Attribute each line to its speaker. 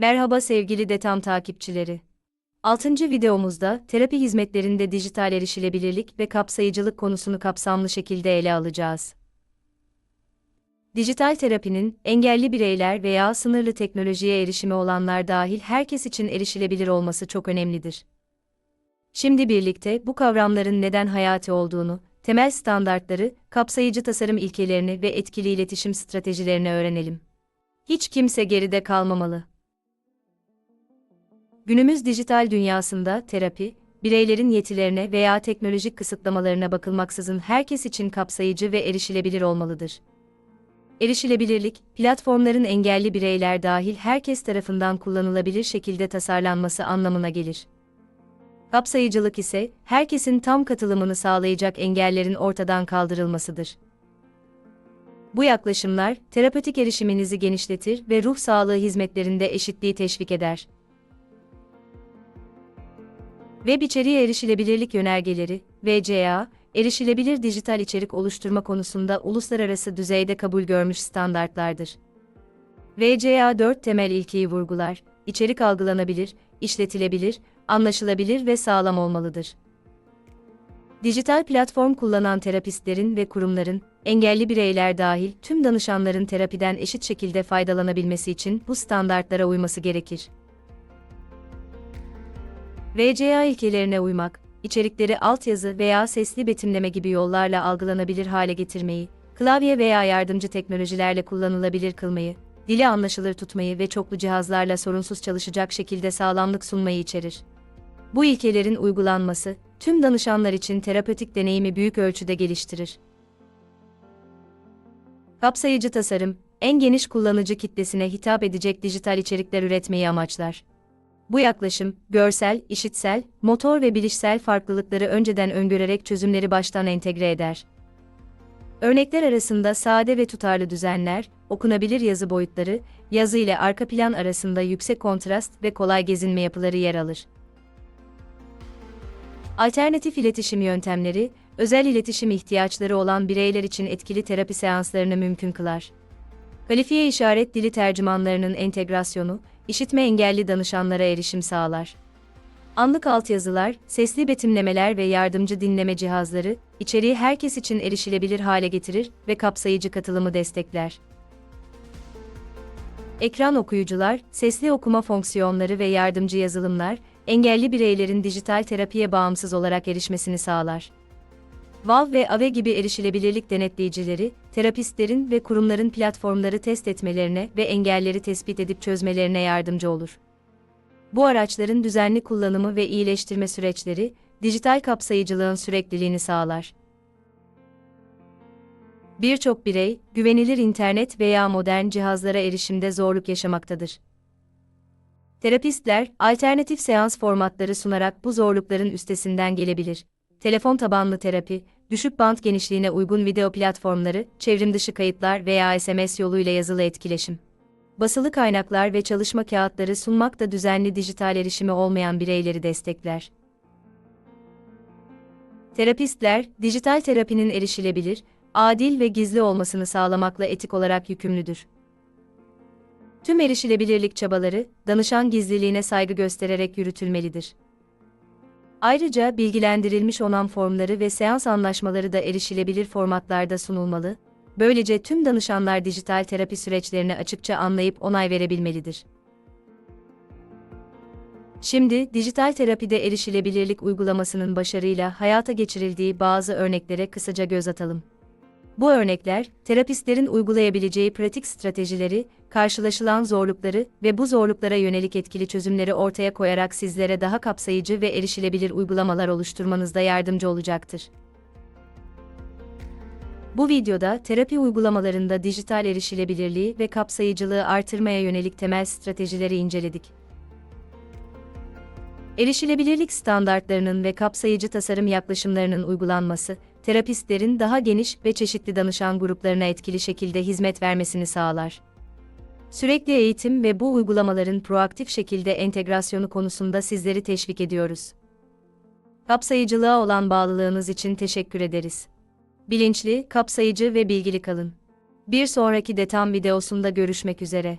Speaker 1: Merhaba sevgili Detam takipçileri. 6. videomuzda terapi hizmetlerinde dijital erişilebilirlik ve kapsayıcılık konusunu kapsamlı şekilde ele alacağız. Dijital terapinin engelli bireyler veya sınırlı teknolojiye erişimi olanlar dahil herkes için erişilebilir olması çok önemlidir. Şimdi birlikte bu kavramların neden hayati olduğunu, temel standartları, kapsayıcı tasarım ilkelerini ve etkili iletişim stratejilerini öğrenelim. Hiç kimse geride kalmamalı. Günümüz dijital dünyasında terapi, bireylerin yetilerine veya teknolojik kısıtlamalarına bakılmaksızın herkes için kapsayıcı ve erişilebilir olmalıdır. Erişilebilirlik, platformların engelli bireyler dahil herkes tarafından kullanılabilir şekilde tasarlanması anlamına gelir. Kapsayıcılık ise herkesin tam katılımını sağlayacak engellerin ortadan kaldırılmasıdır. Bu yaklaşımlar terapötik erişiminizi genişletir ve ruh sağlığı hizmetlerinde eşitliği teşvik eder. Web içeriği erişilebilirlik yönergeleri, VCA, erişilebilir dijital içerik oluşturma konusunda uluslararası düzeyde kabul görmüş standartlardır. VCA 4 temel ilkeyi vurgular, içerik algılanabilir, işletilebilir, anlaşılabilir ve sağlam olmalıdır. Dijital platform kullanan terapistlerin ve kurumların, engelli bireyler dahil tüm danışanların terapiden eşit şekilde faydalanabilmesi için bu standartlara uyması gerekir. VCA ilkelerine uymak, içerikleri altyazı veya sesli betimleme gibi yollarla algılanabilir hale getirmeyi, klavye veya yardımcı teknolojilerle kullanılabilir kılmayı, dili anlaşılır tutmayı ve çoklu cihazlarla sorunsuz çalışacak şekilde sağlamlık sunmayı içerir. Bu ilkelerin uygulanması, tüm danışanlar için terapötik deneyimi büyük ölçüde geliştirir. Kapsayıcı tasarım, en geniş kullanıcı kitlesine hitap edecek dijital içerikler üretmeyi amaçlar. Bu yaklaşım, görsel, işitsel, motor ve bilişsel farklılıkları önceden öngörerek çözümleri baştan entegre eder. Örnekler arasında sade ve tutarlı düzenler, okunabilir yazı boyutları, yazı ile arka plan arasında yüksek kontrast ve kolay gezinme yapıları yer alır. Alternatif iletişim yöntemleri, özel iletişim ihtiyaçları olan bireyler için etkili terapi seanslarını mümkün kılar. Kalifiye işaret dili tercümanlarının entegrasyonu, işitme engelli danışanlara erişim sağlar. Anlık altyazılar, sesli betimlemeler ve yardımcı dinleme cihazları, içeriği herkes için erişilebilir hale getirir ve kapsayıcı katılımı destekler. Ekran okuyucular, sesli okuma fonksiyonları ve yardımcı yazılımlar, engelli bireylerin dijital terapiye bağımsız olarak erişmesini sağlar. VAV ve AVE gibi erişilebilirlik denetleyicileri, terapistlerin ve kurumların platformları test etmelerine ve engelleri tespit edip çözmelerine yardımcı olur. Bu araçların düzenli kullanımı ve iyileştirme süreçleri, dijital kapsayıcılığın sürekliliğini sağlar. Birçok birey, güvenilir internet veya modern cihazlara erişimde zorluk yaşamaktadır. Terapistler, alternatif seans formatları sunarak bu zorlukların üstesinden gelebilir telefon tabanlı terapi, düşük band genişliğine uygun video platformları, çevrim dışı kayıtlar veya SMS yoluyla yazılı etkileşim. Basılı kaynaklar ve çalışma kağıtları sunmak da düzenli dijital erişimi olmayan bireyleri destekler. Terapistler, dijital terapinin erişilebilir, adil ve gizli olmasını sağlamakla etik olarak yükümlüdür. Tüm erişilebilirlik çabaları, danışan gizliliğine saygı göstererek yürütülmelidir. Ayrıca bilgilendirilmiş onan formları ve seans anlaşmaları da erişilebilir formatlarda sunulmalı. Böylece tüm danışanlar dijital terapi süreçlerini açıkça anlayıp onay verebilmelidir. Şimdi dijital terapide erişilebilirlik uygulamasının başarıyla hayata geçirildiği bazı örneklere kısaca göz atalım. Bu örnekler, terapistlerin uygulayabileceği pratik stratejileri, karşılaşılan zorlukları ve bu zorluklara yönelik etkili çözümleri ortaya koyarak sizlere daha kapsayıcı ve erişilebilir uygulamalar oluşturmanızda yardımcı olacaktır. Bu videoda terapi uygulamalarında dijital erişilebilirliği ve kapsayıcılığı artırmaya yönelik temel stratejileri inceledik. Erişilebilirlik standartlarının ve kapsayıcı tasarım yaklaşımlarının uygulanması, terapistlerin daha geniş ve çeşitli danışan gruplarına etkili şekilde hizmet vermesini sağlar. Sürekli eğitim ve bu uygulamaların proaktif şekilde entegrasyonu konusunda sizleri teşvik ediyoruz. Kapsayıcılığa olan bağlılığınız için teşekkür ederiz. Bilinçli, kapsayıcı ve bilgili kalın. Bir sonraki detam videosunda görüşmek üzere.